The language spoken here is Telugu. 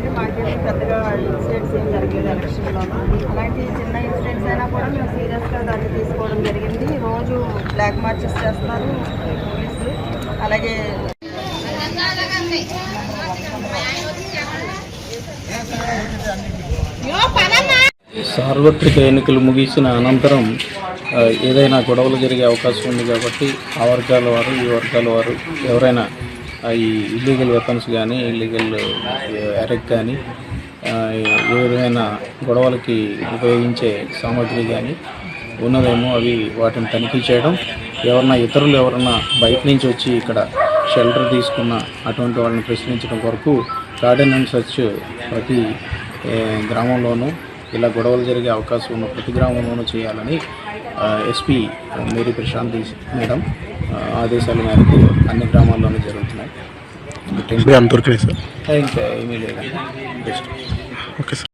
బయట మాకేమీ పెద్దగా ఇన్సిడెంట్స్ ఏం జరిగేది ఎలక్షన్లోనూ. అలాంటి చిన్న ఇన్సిడెంట్స్ అయినా కూడా మేము సీరియస్గా దాన్ని తీసుకోవడం జరిగింది. రోజు బ్లాక్ మార్చెస్ చేస్తున్నారు పోలీసులు. అలాగే సార్వత్రిక ఎన్నికలు ముగిసిన అనంతరం ఏదైనా గొడవలు జరిగే అవకాశం ఉంది కాబట్టి ఆ వర్గాల వారు ఈ వర్గాల వారు ఎవరైనా ఈ ఇల్లీగల్ వెపన్స్ కానీ ఇల్లీగల్ ఎరెక్ కానీ ఏ విధమైన గొడవలకి ఉపయోగించే సామాగ్రి కానీ ఉన్నదేమో అవి వాటిని తనిఖీ చేయడం. ఎవరన్నా ఇతరులు ఎవరన్నా బయట నుంచి వచ్చి ఇక్కడ షెల్టర్ తీసుకున్న అటువంటి వాళ్ళని ప్రశ్నించడం కొరకు గార్డెన్ అండ్ సర్చ్ ప్రతి గ్రామంలోనూ ఇలా గొడవలు జరిగే అవకాశం ఉన్న ప్రతి గ్రామంలోనూ చేయాలని ఎస్పీ మేరీ ప్రశాంత్ మేడం ఆదేశాల మేరకు అన్ని గ్రామాల్లోనూ జరుగుతున్నాయి. దొరికినాయి సార్. ఇంకా ఏమీ బెస్ట్ ఓకే సార్.